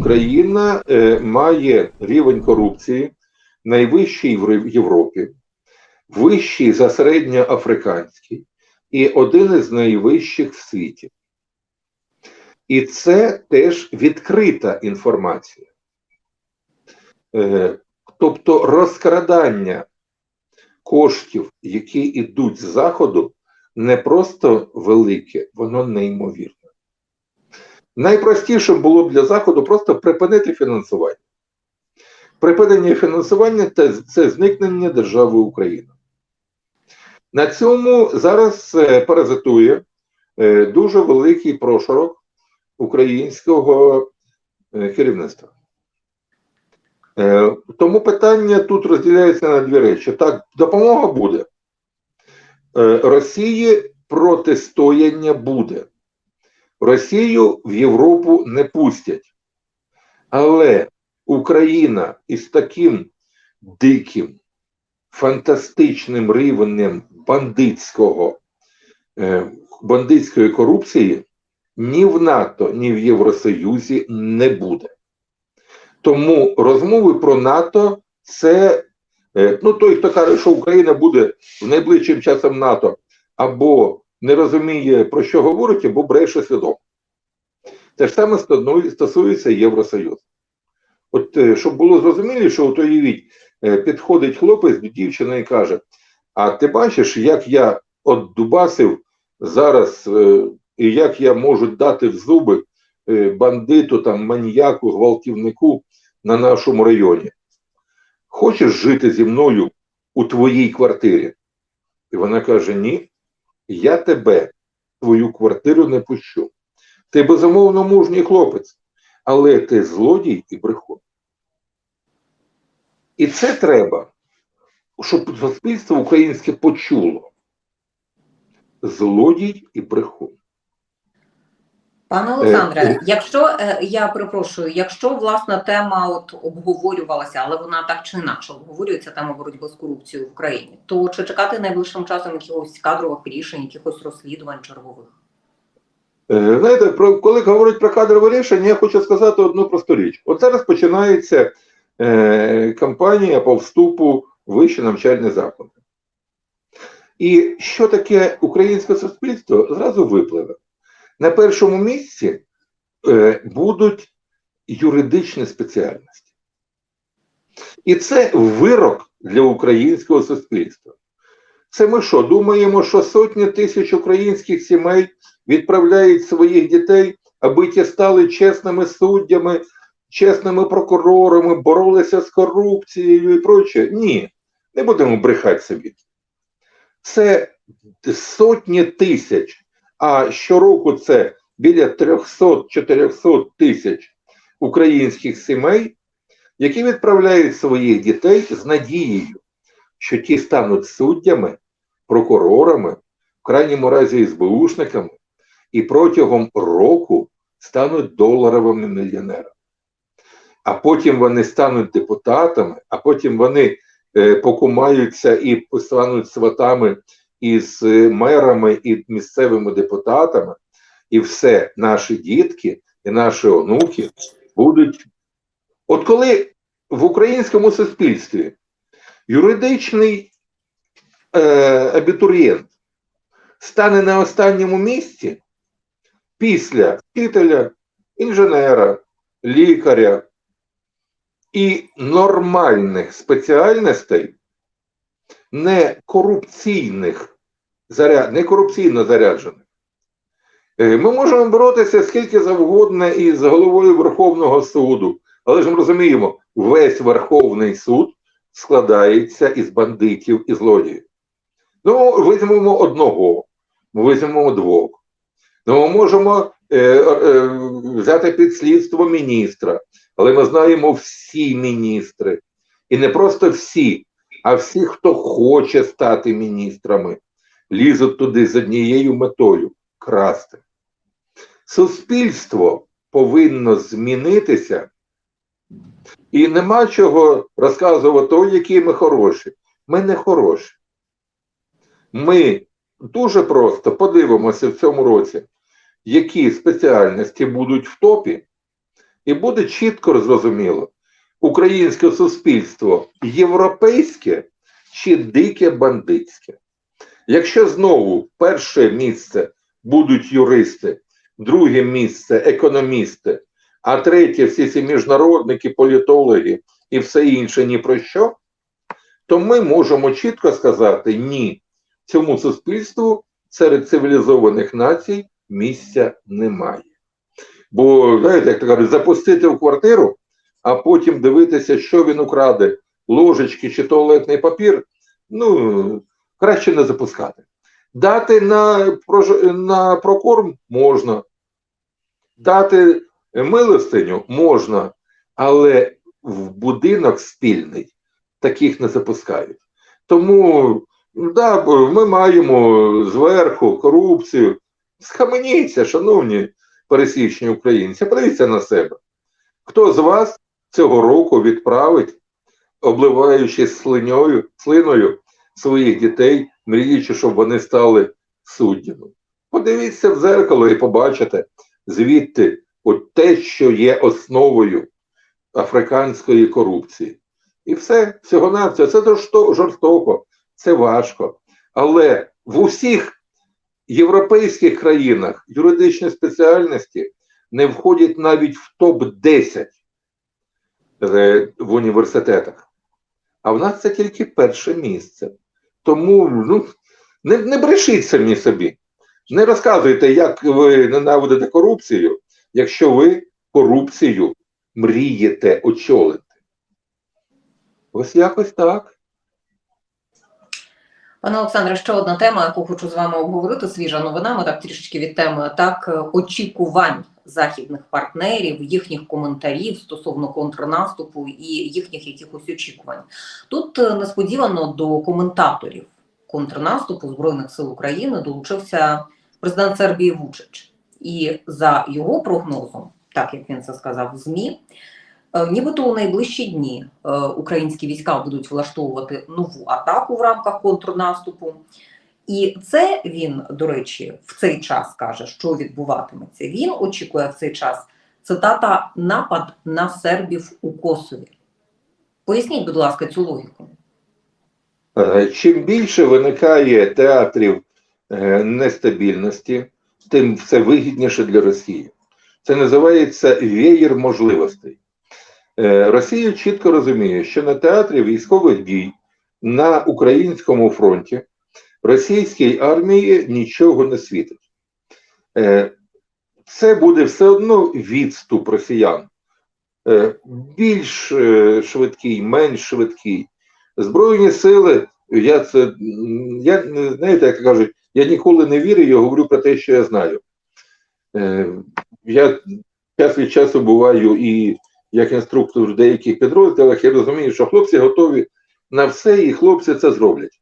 Україна е, має рівень корупції найвищий в Європі, вищий за середньоафриканський і один із найвищих в світі. І це теж відкрита інформація. Е, тобто розкрадання коштів, які йдуть з заходу, не просто велике, воно неймовірне. Найпростіше було б для заходу просто припинити фінансування. Припинення фінансування це, зникнення держави Україна. На цьому зараз е, паразитує е, дуже великий прошарок українського е, керівництва. Тому питання тут розділяється на дві речі. Так, допомога буде. Росії протистояння буде. Росію в Європу не пустять. Але Україна із таким диким, фантастичним рівнем бандитського, е, бандитської корупції ні в НАТО, ні в Євросоюзі не буде. Тому розмови про НАТО це е, ну той, хто каже, що Україна буде в найближчим часом НАТО, або не розуміє, про що говорить, або бреше свідомо. Те ж саме стосується Євросоюзу. От е, щоб було зрозуміло, що от уявіть, е, підходить хлопець до дівчини і каже: А ти бачиш, як я от дубасив зараз, е, і як я можу дати в зуби бандиту, там, маніяку, гвалтівнику на нашому районі? Хочеш жити зі мною у твоїй квартирі? І вона каже: Ні, я тебе твою квартиру не пущу. Ти безумовно мужній хлопець, але ти злодій і брехун. І це треба, щоб суспільство українське почуло. Злодій і брехун. Пане Олександре, якщо е, я перепрошую, якщо власна тема от обговорювалася, але вона так чи інакше обговорюється тема боротьби з корупцією в Україні, то чи чекати найближчим часом якихось кадрових рішень, якихось розслідувань чергових? Е, Знаєте, про, коли говорять про кадрове рішення, я хочу сказати одну просту річ. От зараз починається е, кампанія по вступу в вищі навчальні заклади. І що таке українське суспільство, зразу випливе. На першому місці е, будуть юридичні спеціальності. І це вирок для українського суспільства. Це ми що, думаємо, що сотні тисяч українських сімей відправляють своїх дітей, аби ті стали чесними суддями, чесними прокурорами, боролися з корупцією і проче. Ні, не будемо брехати собі. Це сотні тисяч, а щороку це біля 300-400 тисяч українських сімей, які відправляють своїх дітей з надією, що ті стануть суддями, прокурорами, в крайньому разі СБУшниками, і протягом року стануть доларовими мільйонерами. А потім вони стануть депутатами, а потім вони е, покумаються і стануть сватами із е, мерами і місцевими депутатами, і все наші дітки і наші онуки будуть. От коли в українському суспільстві юридичний е, абітурієнт стане на останньому місці після вчителя, інженера, лікаря і нормальних спеціальностей, не корупційних, не корупційно заряджених. Е, Ми можемо боротися скільки завгодно із головою Верховного суду, але ж ми розуміємо, весь Верховний суд складається із бандитів і злодіїв. Ну, візьмемо одного, візьмемо двох. Ну, ми можемо е, е, взяти під слідство міністра, але ми знаємо всі міністри. І не просто всі, а всі, хто хоче стати міністрами, лізуть туди з однією метою красти. Суспільство повинно змінитися, і нема чого розказувати, ой, які ми хороші. Ми не хороші. Ми дуже просто подивимося в цьому році, які спеціальності будуть в топі, і буде чітко зрозуміло, українське суспільство європейське чи дике бандитське. Якщо знову перше місце будуть юристи, друге місце економісти, а третє всі ці міжнародники, політологи і все інше ні про що, то ми можемо чітко сказати ні, цьому суспільству серед цивілізованих націй місця немає. Бо, знаєте, як то кажуть, запустити в квартиру, а потім дивитися, що він украде, ложечки чи туалетний папір, ну, краще не запускати. Дати на, на прокорм можна, дати милостиню можна, але в будинок спільний таких не запускають. Тому да, ми маємо зверху корупцію. Схаменіться, шановні пересічні українці, подивіться на себе. Хто з вас цього року відправить, обливаючись слиньою, слиною своїх дітей, мріючи, щоб вони стали суддями? Подивіться в зеркало і побачите звідти от те, що є основою африканської корупції. І все, всього навсього це жорсто- жорстоко, це важко. Але в усіх європейських країнах юридичні спеціальності не входять навіть в топ-10 е, в університетах. А в нас це тільки перше місце. Тому ну, не, не брешіть самі собі. Не розказуйте, як ви ненавидите корупцію, якщо ви корупцію мрієте очолити. Ось якось так. Пане Олександре, ще одна тема, яку хочу з вами обговорити. Свіжа новина. Ми так трішечки від теми так е, очікувань західних партнерів, їхніх коментарів стосовно контрнаступу і їхніх якихось очікувань. Тут е, несподівано до коментаторів контрнаступу збройних сил України долучився президент Сербії Вучич, і за його прогнозом, так як він це сказав в змі. Е, Нібито у найближчі дні е, українські війська будуть влаштовувати нову атаку в рамках контрнаступу. І це він, до речі, в цей час каже, що відбуватиметься. Він очікує в цей час цитата напад на сербів у Косові. Поясніть, будь ласка, цю логіку. Е, Чим більше виникає театрів нестабільності, тим все вигідніше для Росії. Це називається веєр можливостей. Е, Росія чітко розуміє, що на театрі військових дій на українському фронті російській армії нічого не світить. Е, Це буде все одно відступ росіян. Е, Більш швидкий, менш швидкий. Збройні сили, я це я знаєте, як кажуть, я ніколи не вірю, я говорю про те, що я знаю. Я час від часу буваю і як інструктор в деяких підрозділах, я розумію, що хлопці готові на все, і хлопці це зроблять.